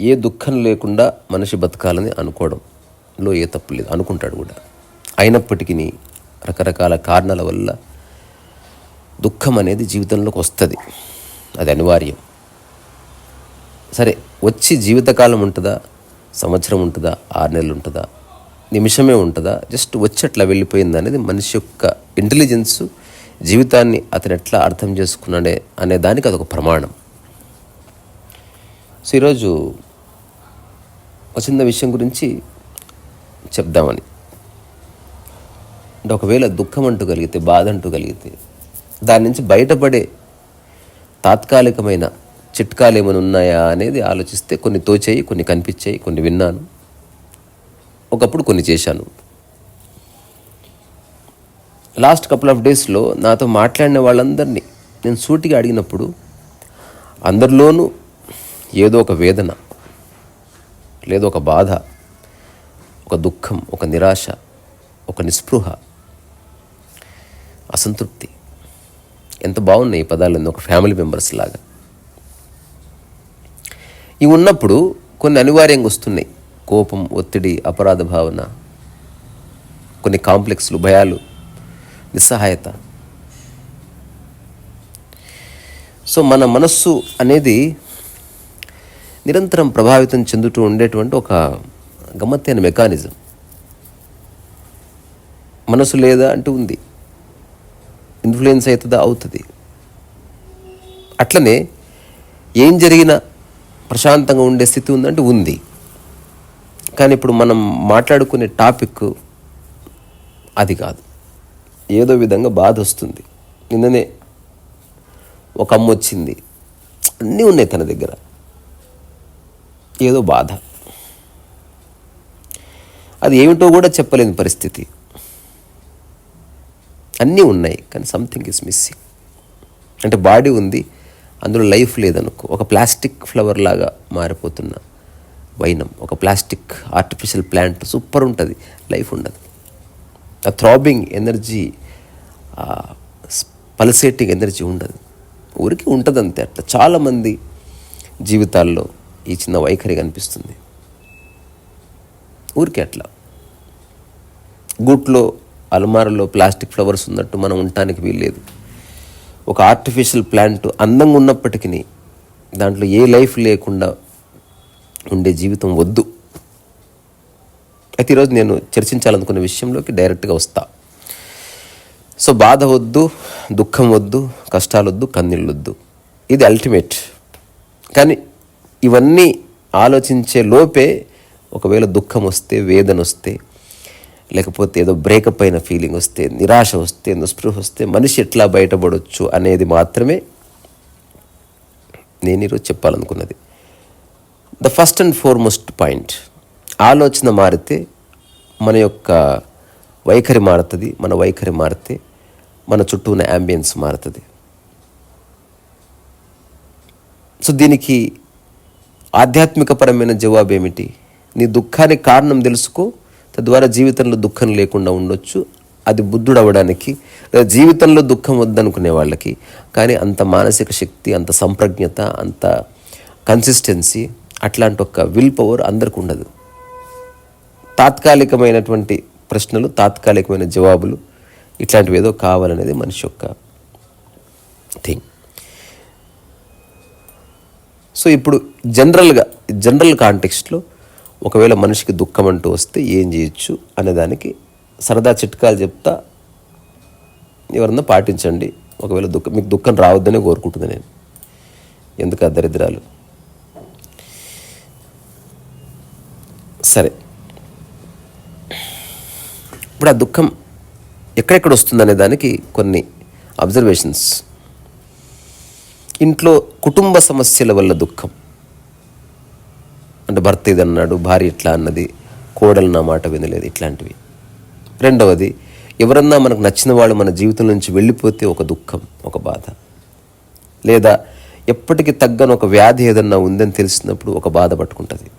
ఏ దుఃఖం లేకుండా మనిషి బతకాలని అనుకోవడంలో ఏ తప్పు లేదు. అనుకుంటాడు కూడా. అయినప్పటికీ రకరకాల కారణాల వల్ల దుఃఖం అనేది జీవితంలోకి వస్తుంది. అది అనివార్యం. సరే వచ్చి జీవితకాలం ఉంటుందా? సంవత్సరం ఉంటుందా? ఆరు నెలలు ఉంటుందా? నిమిషమే ఉంటుందా? జస్ట్ వచ్చి అట్లా వెళ్ళిపోయింది అనేది మనిషి యొక్క ఇంటెలిజెన్స్ జీవితాన్ని అతను ఎట్లా అర్థం చేసుకున్నాడే అనే దానికి అదొక ప్రమాణం. సో ఈరోజు వచ్చిన విషయం గురించి చెప్దామని. అంటే ఒకవేళ దుఃఖం అంటూ కలిగితే బాధ అంటూ కలిగితే దాని నుంచి బయటపడే తాత్కాలికమైన చిట్కాలు ఏమైనా ఉన్నాయా అనేది ఆలోచిస్తే కొన్ని తోచాయి కొన్ని కనిపించాయి కొన్ని విన్నాను. ఒకప్పుడు కొన్ని చేశాను. లాస్ట్ కపుల్ ఆఫ్ డేస్లో నాతో మాట్లాడిన వాళ్ళందరినీ నేను సూటిగా అడిగినప్పుడు అందరిలోనూ ఏదో ఒక వేదన లేదో ఒక బాధ ఒక దుఃఖం ఒక నిరాశ ఒక నిస్పృహ అసంతృప్తి. ఎంత బాగున్నాయి ఈ పదాలన్నీ ఒక ఫ్యామిలీ మెంబర్స్ లాగా. ఇవి ఉన్నప్పుడు కొన్ని అనివార్యంగా వస్తున్నాయి. కోపం ఒత్తిడి అపరాధ భావన కొన్ని కాంప్లెక్స్లు భయాలు నిస్సహాయత. సో మన మనస్సు అనేది నిరంతరం ప్రభావితం చెందుతూ ఉండేటువంటి ఒక గమ్మత్తైన మెకానిజం. మనసు లేదా అంటూ ఉంది. ఇన్ఫ్లుయెన్స్ అవుతుందా అవుతుంది. అట్లనే ఏం జరిగినా ప్రశాంతంగా ఉండే స్థితి ఉందంటే ఉంది. కానీ ఇప్పుడు మనం మాట్లాడుకునే టాపిక్ అది కాదు. ఏదో విధంగా బాధ వస్తుంది. నిన్ననే ఒక అమ్మ వచ్చింది. అన్నీ ఉన్నాయి తన దగ్గర. ఏదో బాధ. అది ఏమిటో కూడా చెప్పలేని పరిస్థితి. అన్నీ ఉన్నాయి కానీ సంథింగ్ ఇస్ మిస్సింగ్ అంటే బాడీ ఉంది అందులో లైఫ్ లేదనుకో. ఒక ప్లాస్టిక్ ఫ్లవర్ లాగా మారిపోతున్నా. వైనం ఒక ప్లాస్టిక్ ఆర్టిఫిషియల్ ప్లాంట్ సూపర్ ఉంటుంది లైఫ్ ఉండదు. ఆ థ్రాబింగ్ ఎనర్జీ పల్సేటింగ్ ఎనర్జీ ఉండదు. ఊరికి ఉంటుంది అంతే అట్లా. చాలామంది జీవితాల్లో ఈ చిన్న వైఖరి కనిపిస్తుంది. ఊరికే అట్లా. గూట్లో అలమారలో ప్లాస్టిక్ ఫ్లవర్స్ ఉన్నట్టు మనం ఉండటానికి వీల్లేదు. ఒక ఆర్టిఫిషియల్ ప్లాంట్ అందంగా ఉన్నప్పటికీ దాంట్లో ఏ లైఫ్ లేకుండా ఉండే జీవితం వద్దు. అయితే ఈరోజు నేను చర్చించాలనుకున్న విషయంలోకి డైరెక్ట్గా వస్తా. సో బాధ వద్దు దుఃఖం వద్దు కష్టాలు వద్దు కన్నీళ్ళు వద్దు. ఇది అల్టిమేట్. కానీ ఇవన్నీ ఆలోచించే లోపే ఒకవేళ దుఃఖం వస్తే వేదన వస్తే లేకపోతే ఏదో బ్రేకప్ అయిన ఫీలింగ్ వస్తే నిరాశ వస్తే నిస్పృహ వస్తే మనిషి ఎట్లా బయటపడవచ్చు అనేది మాత్రమే నేను ఈరోజు చెప్పాలనుకున్నది. The first and foremost point ఆలోచన మారితే మన యొక్క వైఖరి మారుతుంది మన వైఖరి మారితే మన చుట్టూ ఉన్న యాంబియన్స్ మారుతుంది. సో దీనికి ఆధ్యాత్మికపరమైన జవాబు ఏమిటి నీ దుఃఖానికి కారణం తెలుసుకో తద్వారా జీవితంలో దుఃఖం లేకుండా ఉండొచ్చు. అది బుద్ధుడు అవ్వడానికి జీవితంలో దుఃఖం వద్దనుకునే వాళ్ళకి. కానీ అంత మానసిక శక్తి అంత సంప్రజ్ఞత అంత కన్సిస్టెన్సీ అట్లాంటి ఒక విల్ పవర్ అందరికి ఉండదు. తాత్కాలికమైనటువంటి ప్రశ్నలు తాత్కాలికమైన జవాబులు ఇట్లాంటివి ఏదో కావాలనేది మనిషి యొక్క థింగ్ సో ఇప్పుడు జనరల్గా జనరల్ కాంటెక్స్ట్లో ఒకవేళ మనిషికి దుఃఖం అంటూ వస్తే ఏం చేయొచ్చు అనేదానికి సరదా చిట్కాలు చెప్తా ఎవరన్నా పాటించండి. ఒకవేళ దుఃఖం మీకు దుఃఖం రావద్దనే కోరుకుంటుంది నేను. ఎందుకు ఆ దరిద్రాలు? సరే. ఇప్పుడు ఆ దుఃఖం ఎక్కడెక్కడ వస్తుందనే దానికి కొన్ని అబ్జర్వేషన్స్ ఇంట్లో కుటుంబ సమస్యల వల్ల దుఃఖం. అంటే భర్త ఇదన్నాడు భార్య ఇట్లా అన్నది కోడలు నా మాట వినలేదు ఇట్లాంటివి. రెండవది ఎవరన్నా మనకు నచ్చిన వాళ్ళు మన జీవితం నుంచి వెళ్ళిపోతే ఒక దుఃఖం ఒక బాధ. లేదా ఎప్పటికీ తగ్గని ఒక వ్యాధి ఏదన్నా ఉందని తెలిసినప్పుడు ఒక బాధ పట్టుకుంటుంది.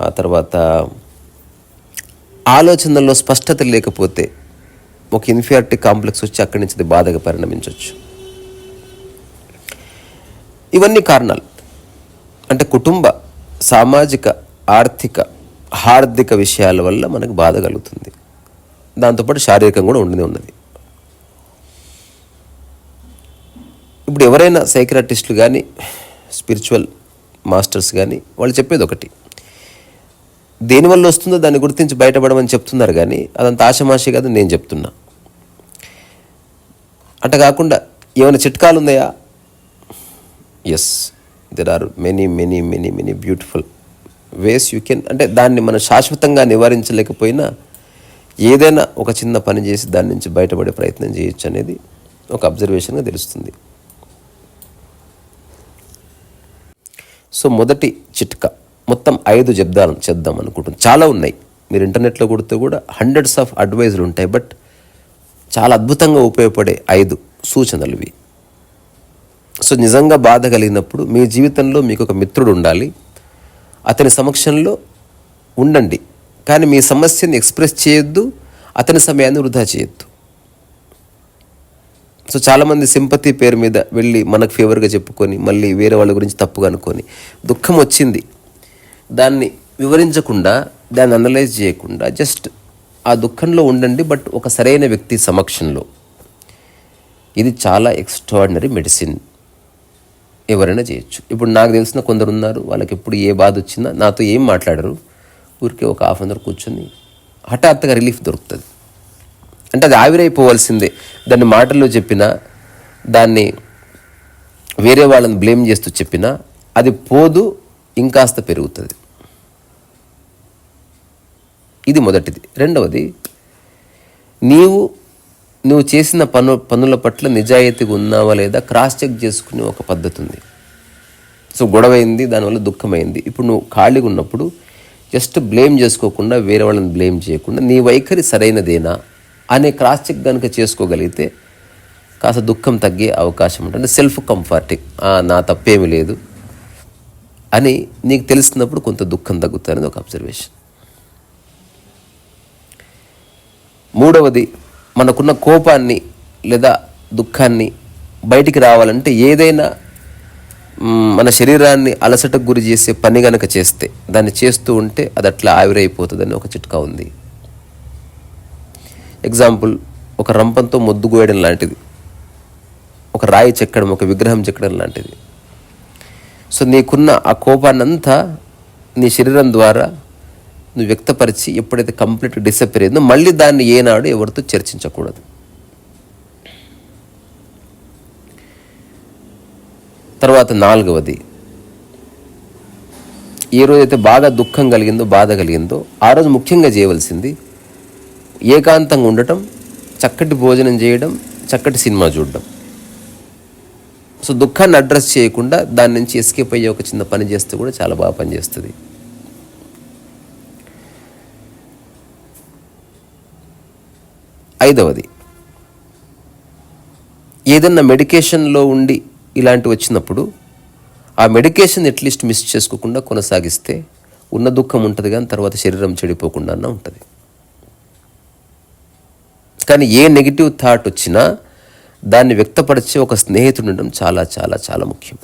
ఆ తర్వాత ఆలోచనల్లో స్పష్టత లేకపోతే ఒక ఇన్ఫియారిటీ కాంప్లెక్స్ వచ్చి అక్కడి నుంచి అది బాధగా పరిణమించవచ్చు ఇవన్నీ కారణాలు. అంటే కుటుంబ సామాజిక ఆర్థిక హార్దిక విషయాల వల్ల మనకు బాధ కలుగుతుంది. దాంతోపాటు శారీరకంగా కూడా ఉండి ఉన్నది. ఇప్పుడు ఎవరైనా సైక్రాటిస్టులు కానీ స్పిరిచువల్ మాస్టర్స్ కానీ వాళ్ళు చెప్పేది ఒకటి. దేనివల్ల వస్తుందో దాన్ని గుర్తించి బయటపడమని చెప్తున్నారు కానీ అదంత ఆశమాషి కాదు నేను చెప్తున్నా. అట కాకుండా ఏమైనా చిట్కాలు ఉన్నాయా? Yes there are many many many many beautiful ways you can అంటే దాన్ని మనం శాశ్వతంగా నివారించలేకపోయినా ఏదైనా ఒక చిన్న పని చేసి దాని నుంచి బయటపడే ప్రయత్నం చేయొచ్చు అనేది ఒక అబ్జర్వేషన్గా తెలుస్తుంది. సో మొదటి చిట్కా. మొత్తం ఐదు చెప్దాం చేద్దాం అనుకుంటున్నాను చాలా ఉన్నాయి. మీరు ఇంటర్నెట్లో కొడితే కూడా హండ్రెడ్స్ ఆఫ్ అడ్వైజులు ఉంటాయి. బట్ చాలా అద్భుతంగా ఉపయోగపడే ఐదు సూచనలు ఇవి. సో నిజంగా బాధ కలిగినప్పుడు మీ జీవితంలో మీకు ఒక మిత్రుడు ఉండాలి. అతని సమక్షంలో ఉండండి. కానీ మీ సమస్యని ఎక్స్ప్రెస్ చేయొద్దు. అతని సమయాన్ని వృధా చేయొద్దు. సో చాలామంది సింపతి పేరు మీద వెళ్ళి మనకు ఫేవర్గా చెప్పుకొని మళ్ళీ వేరే వాళ్ళ గురించి తప్పుగా అనుకొని దుఃఖం వచ్చింది. దాన్ని వివరించకుండా దాన్ని అనలైజ్ చేయకుండా జస్ట్ ఆ దుఃఖంలో ఉండండి బట్ ఒక సరైన వ్యక్తి సమక్షంలో. ఇది చాలా ఎక్స్ట్రాడినరీ మెడిసిన్. ఎవరైనా చేయొచ్చు. ఇప్పుడు నాకు తెలిసిన కొందరు ఉన్నారు వాళ్ళకి ఎప్పుడు ఏ బాధ వచ్చినా నాతో ఏం మాట్లాడరు. ఊరికే ఒక హాఫ్ అన్ అవర్ కూర్చొని హఠాత్తుగా రిలీఫ్ దొరుకుతుంది. అంటే అది ఆవిరైపోవాల్సిందే. దాన్ని మాటల్లో చెప్పినా దాన్ని వేరే వాళ్ళని బ్లేమ్ చేస్తూ చెప్పినా అది పోదు ఇంకాస్త పెరుగుతుంది. ఇది మొదటిది. రెండవది నీవు నువ్వు చేసిన పను పనుల పట్ల నిజాయితీగా ఉన్నావా లేదా క్రాస్ చెక్ చేసుకునే ఒక పద్ధతి ఉంది సో గొడవైంది దానివల్ల దుఃఖమైంది. ఇప్పుడు నువ్వు ఖాళీగా ఉన్నప్పుడు జస్ట్ బ్లేమ్ చేసుకోకుండా వేరే వాళ్ళని బ్లేమ్ చేయకుండా నీ వైఖరి సరైనదేనా అనే క్రాస్ చెక్ కనుక చేసుకోగలిగితే కాస్త దుఃఖం తగ్గే అవకాశం ఉంటుంది. సెల్ఫ్ కంఫర్టింగ్ నా తప్పేమీ లేదు అని నీకు తెలిసినప్పుడు కొంత దుఃఖం తగ్గుతుంది ఒక అబ్జర్వేషన్. మూడవది మనకున్న కోపాన్ని లేదా దుఃఖాన్ని బయటికి రావాలంటే ఏదైనా మన శరీరాన్ని అలసటకు గురి చేసే పని గనక చేస్తే దాన్ని చేస్తూ ఉంటే అది అట్లా ఆవిరైపోతుందని ఒక చిట్కా ఉంది. ఎగ్జాంపుల్ ఒక రంపంతో మొద్దు గోయడం లాంటిది. ఒక రాయి చెక్కడం ఒక విగ్రహం చెక్కడం లాంటిది. సో నీకున్న ఆ కోపాన్నంతా నీ శరీరం ద్వారా నువ్వు వ్యక్తపరిచి ఎప్పుడైతే కంప్లీట్ డిసప్పేర్ అయిందో మళ్ళీ దాన్ని ఏనాడు ఎవరితో చర్చించకూడదు. తర్వాత నాలుగవది. ఏ రోజైతే బాగా దుఃఖం కలిగిందో బాధ కలిగిందో ఆ రోజు ముఖ్యంగా చేయవలసింది ఏకాంతంగా ఉండటం చక్కటి భోజనం చేయడం చక్కటి సినిమా చూడడం. సో దుఃఖాన్ని అడ్రస్ చేయకుండా దాని నుంచి ఎస్కేప్ అయ్యే ఒక చిన్న పని చేస్తే కూడా చాలా బాగా పనిచేస్తుంది. ఐదవది. ఏదన్నా మెడికేషన్లో ఉండి ఇలాంటి వచ్చినప్పుడు ఆ మెడికేషన్ ఎట్లీస్ట్ మిస్ చేసుకోకుండా కొనసాగిస్తే ఉన్న దుఃఖం ఉంటుంది కానీ తర్వాత శరీరం చెడిపోకుండా ఉంటుంది. కానీ ఏ నెగిటివ్ థాట్ వచ్చినా దాన్ని వ్యక్తపరిచే ఒక స్నేహితుడు ఉండడం చాలా చాలా చాలా ముఖ్యం.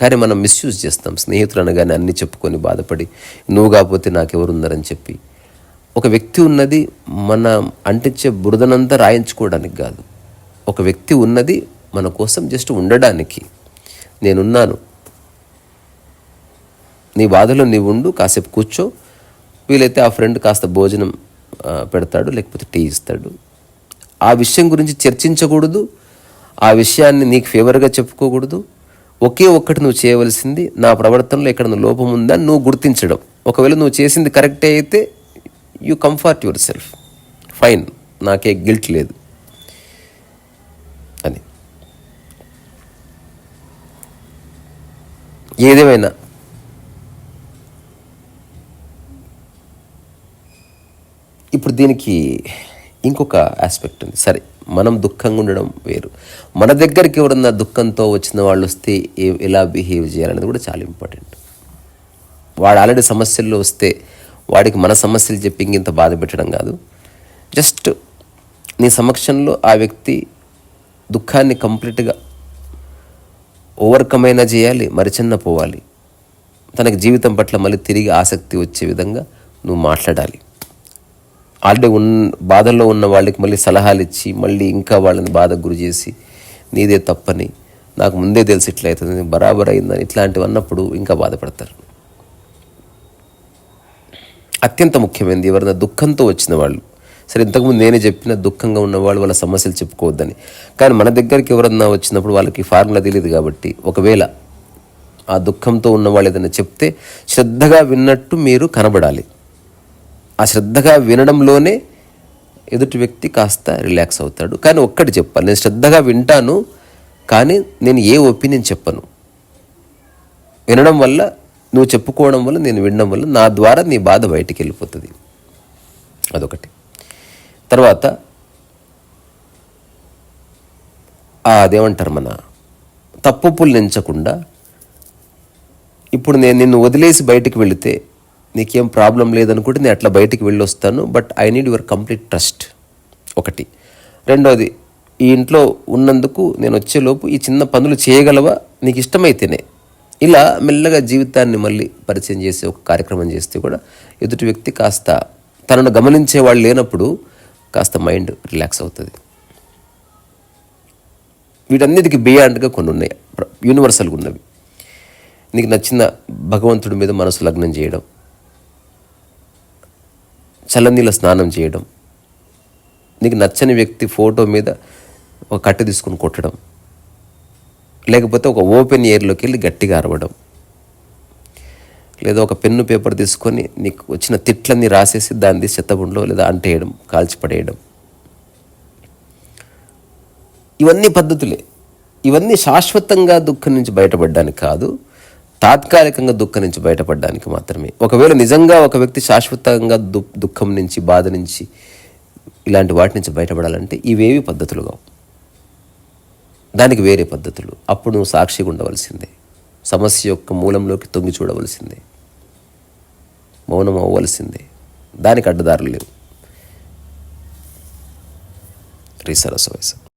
కానీ మనం మిస్యూజ్ చేస్తాం. స్నేహితులు అనగానే అన్నీ చెప్పుకొని బాధపడి నువ్వు కాకపోతే నాకెవరున్నారని చెప్పి ఒక వ్యక్తి ఉన్నది మన అంటించే బురదనంతా రాయించుకోవడానికి కాదు. ఒక వ్యక్తి ఉన్నది మన కోసం జస్ట్ ఉండడానికి. నేనున్నాను. నీ బాధలో నీవు ఉండు కాసేపు కూర్చో. వీలైతే ఆ ఫ్రెండ్ కాస్త భోజనం పెడతాడు లేకపోతే టీ ఇస్తాడు. ఆ విషయం గురించి చర్చించకూడదు. ఆ విషయాన్ని నీకు ఫేవర్గా చెప్పుకోకూడదు. ఒకే ఒక్కటి నువ్వు చేయవలసింది నా ప్రవర్తనలో ఎక్కడ లోపం ఉందని నువ్వు గుర్తించడం. ఒకవేళ నువ్వు చేసింది కరెక్టే అయితే you comfort yourself fine నాకే గిల్ట్ లేదు. అని. ఏదేమైనా. ఇప్పుడు దీనికి ఇంకొక ఆస్పెక్ట్ ఉంది. సరే మనం దుఃఖంగా ఉండడం వేరు. మన దగ్గరికి ఎవరన్నా దుఃఖంతో వచ్చిన వాళ్ళు వస్తే ఏ- ఎలా బిహేవ్ చేయాలనేది కూడా చాలా ఇంపార్టెంట్ వాడు ఆల్రెడీ సమస్యల్లో వస్తే వాడికి మన సమస్యలు చెప్పి ఇంత బాధ పెట్టడం కాదు. జస్ట్ నీ సమక్షంలో ఆ వ్యక్తి దుఃఖాన్ని కంప్లీట్గా ఓవర్కమ్ అయినా చేయాలి మరిచిన్న పోవాలి. తనకి జీవితం పట్ల మళ్ళీ తిరిగి ఆసక్తి వచ్చే విధంగా నువ్వు మాట్లాడాలి. ఆల్రెడీ ఉన్ బాధల్లో ఉన్న వాళ్ళకి మళ్ళీ సలహాలు ఇచ్చి మళ్ళీ ఇంకా వాళ్ళని బాధకు గురి చేసి నీదే తప్పని నాకు ముందే తెలిసి ఇట్లా అవుతుంది బరాబర్ అయిందని ఇట్లాంటివి అన్నప్పుడు ఇంకా బాధపడతారు. అత్యంత ముఖ్యమైనది ఎవరైనా దుఃఖంతో వచ్చిన వాళ్ళు. సరే ఇంతకుముందు నేనే చెప్పిన దుఃఖంగా ఉన్నవాళ్ళు వాళ్ళ సమస్యలు చెప్పుకోవద్దని. కానీ మన దగ్గరికి ఎవరన్నా వచ్చినప్పుడు వాళ్ళకి ఫార్ములా తెలియదు కాబట్టి ఒకవేళ ఆ దుఃఖంతో ఉన్న వాళ్ళు ఏదైనా చెప్తే శ్రద్ధగా విన్నట్టు మీరు కనబడాలి. ఆ శ్రద్ధగా వినడంలోనే ఎదుటి వ్యక్తి కాస్త రిలాక్స్ అవుతాడు. కానీ ఒక్కటి చెప్పాలి. నేను శ్రద్ధగా వింటాను కానీ నేను ఏ ఒపీనియన్ చెప్పను. వినడం వల్ల నువ్వు చెప్పుకోవడం వల్ల నేను వినడం వల్ల నా ద్వారా నీ బాధ బయటికి వెళ్ళిపోతుంది. అదొకటి. తర్వాత అదేమంటారు మన తప్పులు నెంచకుండా ఇప్పుడు నేను నిన్ను వదిలేసి బయటికి వెళితే నీకేం ప్రాబ్లం లేదనుకుంటే నేను అట్లా బయటికి వెళ్ళి వస్తాను but I need your complete trust. ఒకటి. రెండోది ఈ ఇంట్లో ఉన్నందుకు నేను వచ్చేలోపు ఈ చిన్న పనులు చేయగలవా? నీకు ఇష్టమైతేనే. ఇలా మెల్లగా జీవితాన్ని మళ్ళీ పరిచయం చేసే ఒక కార్యక్రమం చేస్తే కూడా ఎదుటి వ్యక్తి కాస్త తనను గమనించే వాళ్ళు లేనప్పుడు కాస్త మైండ్ రిలాక్స్ అవుతుంది. వీటన్నిటికి బియాండ్గా కొన్ని ఉన్నాయి. యూనివర్సల్గా ఉన్నవి. నీకు నచ్చిన భగవంతుడి మీద మనసు లగ్నం చేయడం. చల్లనీళ్ళ స్నానం చేయడం. నీకు నచ్చని వ్యక్తి ఫోటో మీద ఒక కట్టె తీసుకుని కొట్టడం. లేకపోతే ఒక ఓపెన్ ఎయిర్లోకి వెళ్ళి గట్టిగా అరవడం. లేదా ఒక పెన్ను పేపర్ తీసుకొని నీకు వచ్చిన తిట్లన్నీ రాసేసి దాన్ని తీసి లేదా అంటేయడం కాల్చిపడేయడం. ఇవన్నీ పద్ధతులే. ఇవన్నీ శాశ్వతంగా దుఃఖం నుంచి బయటపడడానికి కాదు తాత్కాలికంగా దుఃఖం నుంచి బయటపడడానికి మాత్రమే. ఒకవేళ నిజంగా ఒక వ్యక్తి శాశ్వతంగా దు దుఃఖం నుంచి బాధ నుంచి ఇలాంటి వాటి నుంచి బయటపడాలంటే ఇవేవి పద్ధతులు కావు దానికి వేరే పద్ధతులు. అప్పుడు నువ్వు సాక్షిగా ఉండవలసిందే. సమస్య యొక్క మూలంలోకి తొంగి చూడవలసిందే. మౌనం అవ్వవలసిందే. దానికి అడ్డదారులు లేవు. రీసరస వయసు